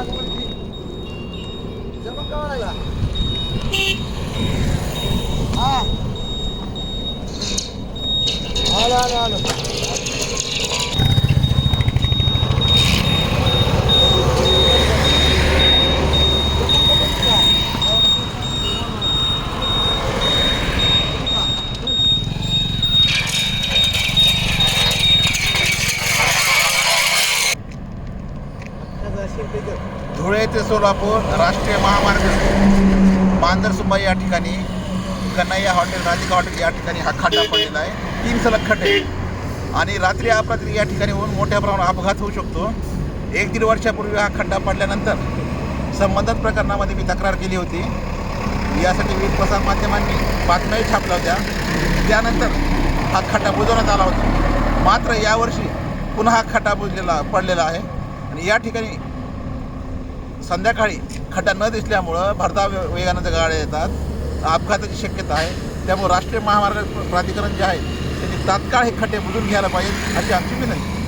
あごめん邪魔かわないわ。あああらあらあら。धुळे ते सोलापूर राष्ट्रीय महामार्ग मांजरसुंबा या ठिकाणी कन्हैया हॉटेल राधिका हॉटेल या ठिकाणी हा खड्डा पडलेला आहे. तीन सलग खड्डे आणि रात्री अपरात्री या ठिकाणी होऊन मोठ्या प्रमाणात अपघात होऊ शकतो. एक दीड वर्षापूर्वी हा खड्डा पडल्यानंतर संबंधित प्रकरणामध्ये मी तक्रार केली होती. यासाठी विविध प्रसारमाध्यमांनी बातम्याही छापल्या होत्या. त्यानंतर हा खड्डा बुजवण्यात आला होता. मात्र यावर्षी पुन्हा हा खड्डा बुजलेला पडलेला आहे. आणि या ठिकाणी संध्याकाळी खड्डा न दिसल्यामुळं भरधाव वेगानं त्या गाड्या येतात. अपघाताची शक्यता आहे. त्यामुळे राष्ट्रीय महामार्ग प्राधिकरण जे आहे त्यांनी तात्काळ हे खड्डे बुजून घ्यायला पाहिजे अशी आमची विनंती.